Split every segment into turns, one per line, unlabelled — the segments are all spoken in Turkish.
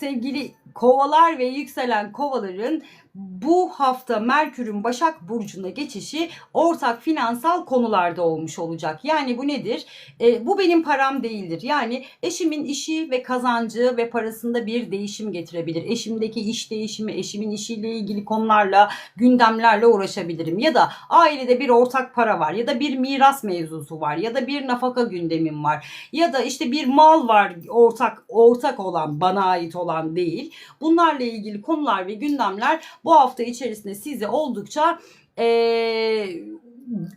Sevgili kovalar ve yükselen kovaların bu hafta Merkür'ün Başak Burcu'na geçişi ortak finansal konularda olmuş olacak. Yani bu nedir? E, bu benim param değildir. Yani eşimin işi ve kazancı ve parasında bir değişim getirebilir. Eşimdeki iş değişimi, eşimin işiyle ilgili konularla, gündemlerle uğraşabilirim. Ya da ailede bir ortak para var ya da bir miras mevzusu var ya da bir nafaka gündemim var ya da işte bir mal var ortak ortak olan bana ait olan değil. Bunlarla ilgili konular ve gündemler bu hafta içerisinde sizi oldukça eee,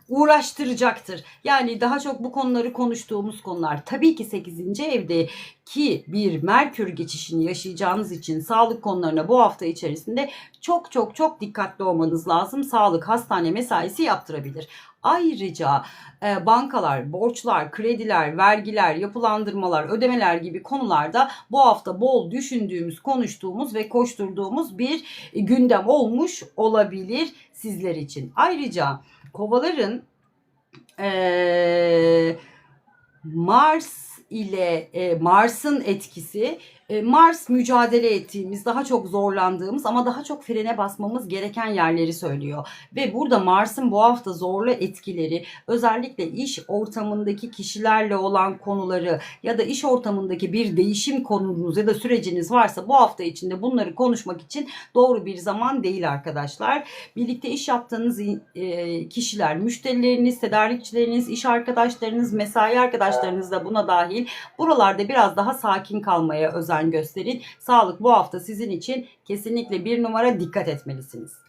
uğraştıracaktır. Yani daha çok bu konuları konuştuğumuz konular. Tabii ki 8. evdeki bir Merkür geçişini yaşayacağınız için sağlık konularına bu hafta içerisinde çok çok çok dikkatli olmanız lazım. Sağlık hastane mesaisi yaptırabilir. Ayrıca e, bankalar, borçlar, krediler, vergiler, yapılandırmalar, ödemeler gibi konularda bu hafta bol düşündüğümüz, konuştuğumuz ve koşturduğumuz bir gündem olmuş olabilir sizler için. Ayrıca kovaların e, Mars ile e, Mars'ın etkisi Mars mücadele ettiğimiz, daha çok zorlandığımız ama daha çok frene basmamız gereken yerleri söylüyor. Ve burada Mars'ın bu hafta zorlu etkileri özellikle iş ortamındaki kişilerle olan konuları ya da iş ortamındaki bir değişim konunuz ya da süreciniz varsa bu hafta içinde bunları konuşmak için doğru bir zaman değil arkadaşlar. Birlikte iş yaptığınız e, kişiler, müşterileriniz, tedarikçileriniz, iş arkadaşlarınız, mesai arkadaşlarınız da buna dahil. Buralarda biraz daha sakin kalmaya özen gösterin. Sağlık bu hafta sizin için kesinlikle bir numara dikkat etmelisiniz.